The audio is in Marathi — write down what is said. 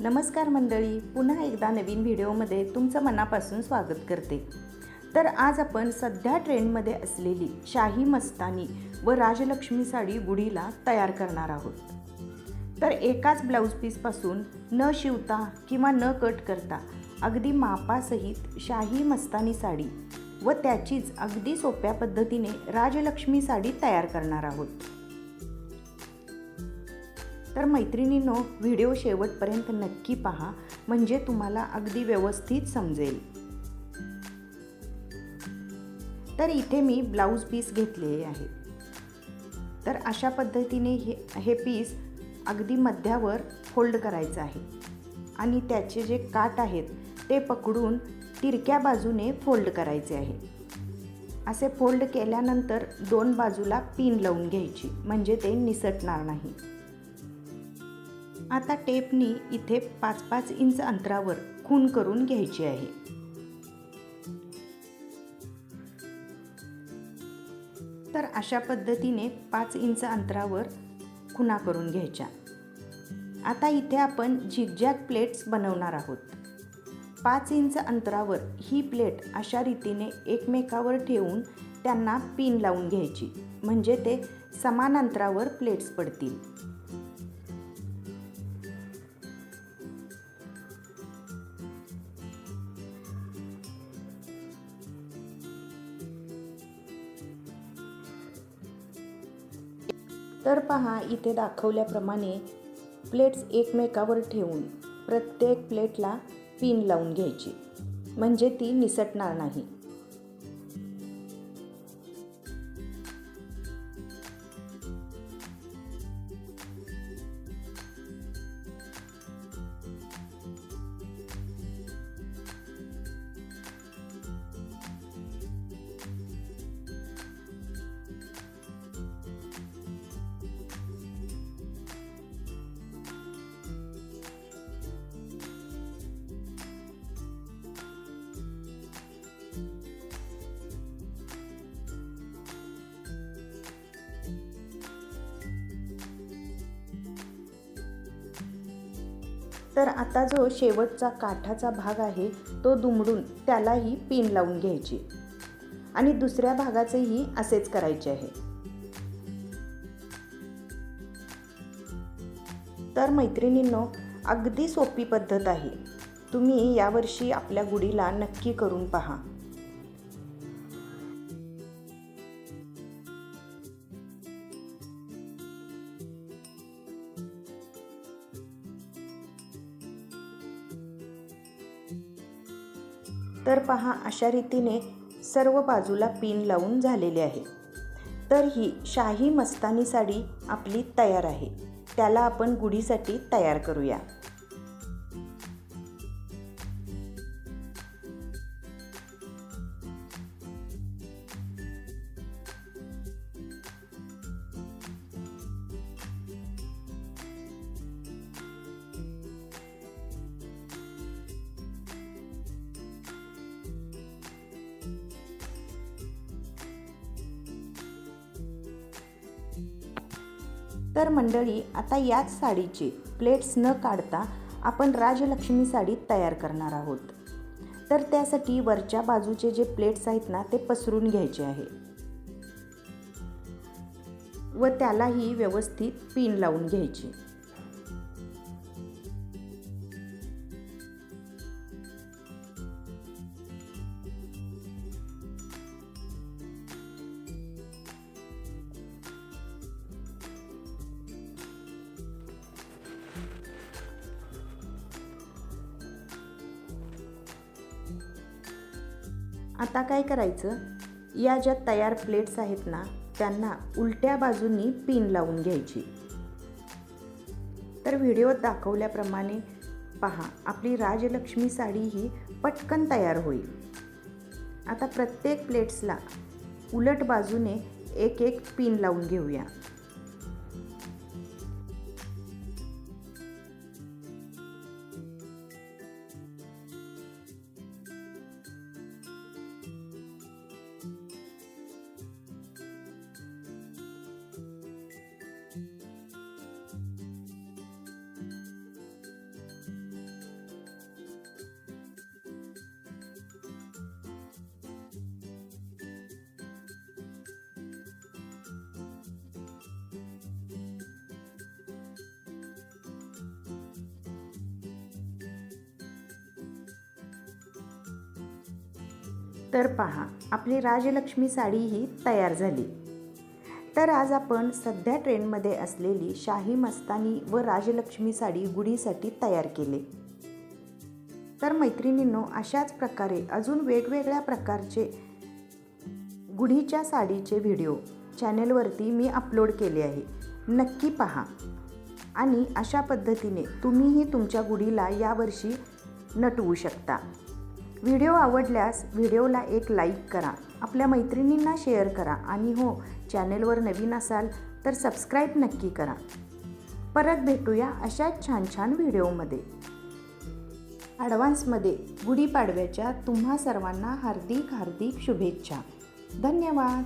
नमस्कार मंडळी पुन्हा एकदा नवीन व्हिडिओमध्ये तुमचं मनापासून स्वागत करते. तर आज आपण सध्या ट्रेंडमध्ये असलेली शाही मस्तानी व राजलक्ष्मी साडी गुढीला तयार करणार आहोत. तर एकाच ब्लाऊज पीसपासून न शिवता किंवा न कट करता अगदी मापासहित शाही मस्तानी साडी व त्याचीच अगदी सोप्या पद्धतीने राजलक्ष्मी साडी तयार करणार आहोत. तर मैत्रिणींनो व्हिडिओ शेवटपर्यंत नक्की पहा म्हणजे तुम्हाला अगदी व्यवस्थित समजेल. तर इथे मी ब्लाऊज पीस घेतलेले आहे तर अशा पद्धतीने हे हे पीस अगदी मध्यावर फोल्ड करायचं आहे. आणि त्याचे जे काट आहेत ते पकडून तिरक्या बाजूने फोल्ड करायचे आहे. असे फोल्ड केल्यानंतर दोन बाजूला पिन लावून घ्यायची म्हणजे ते निसटणार नाही. आता टेपनी इथे पाच पाच इंच अंतरावर खून करून घ्यायची आहे. तर अशा पद्धतीने पाच इंच अंतरावर खुणा करून घ्यायच्या. आता इथे आपण झिगझॅग प्लेट्स बनवणार आहोत. पाच इंच अंतरावर ही प्लेट अशा रीतीने एकमेकावर ठेवून त्यांना पिन लावून घ्यायची. म्हणजे ते समान अंतरावर प्लेट्स पडतील. तर पहा इथे दाखवल्याप्रमाणे प्लेट्स एकमेकावर ठेवून प्रत्येक प्लेटला पिन लावून घ्यायची. म्हणजे ती निसटणार नाही. तर आता जो शेवटचा काठाचा भाग आहे तो दुमडून त्यालाही पिन लावून घ्यायची. आणि दुसऱ्या भागाचेही असेच करायचे आहे. तर मैत्रिणींनो अगदी सोपी पद्धत आहे. तुम्ही यावर्षी आपल्या गुढीला नक्की करून पहा. तर पहा अशा रीतीने सर्व बाजूला पिन लावून झालेले आहे. तर ही शाही मस्तानी साडी आपली तयार आहे. त्याला आपण गुढीसाठी तयार करूया. तर मंडळी आता याच साडीचे प्लेट्स न काढता आपण राजलक्ष्मी साडी तयार करणार आहोत. तर त्यासाठी वरच्या बाजूचे जे प्लेट्स आहेत ना ते पसरून घ्यायचे आहे. व त्यालाही व्यवस्थित पिन लावून घ्यायची. आता काय करायचं? या ज्या तयार प्लेट्स आहेत ना त्यांना उलट्या बाजूंनी पिन लावून घ्यायची. तर व्हिडिओत दाखवल्याप्रमाणे पहा आपली राजलक्ष्मी साडी ही पटकन तयार होईल. आता प्रत्येक प्लेट्सला उलट बाजूने एक एक पिन लावून घेऊया. तर पहा आपली राजलक्ष्मी साडी ही तयार झाली. तर आज आपण सध्या ट्रेंडमध्ये असलेली शाही मस्तानी व राजलक्ष्मी साडी गुढीसाठी तयार केले. तर मैत्रिणींनो अशाच प्रकारे अजून वेगवेगळ्या प्रकारचे गुढीच्या साडीचे व्हिडिओ चॅनेलवरती मी अपलोड केले आहे. नक्की पहा. आणि अशा पद्धतीने तुम्हीही तुमच्या गुढीला यावर्षी नटवू शकता. व्हिडिओ आवडल्यास व्हिडिओला एक लाईक करा आपल्या मैत्रिणींना शेअर करा आणि हो चॅनेलवर नवीन असाल तर सबस्क्राईब नक्की करा. परत भेटूया अशाच छान छान व्हिडिओमध्ये. ॲडव्हान्समध्ये गुढीपाडव्याच्या तुम्हा सर्वांना हार्दिक हार्दिक शुभेच्छा. धन्यवाद!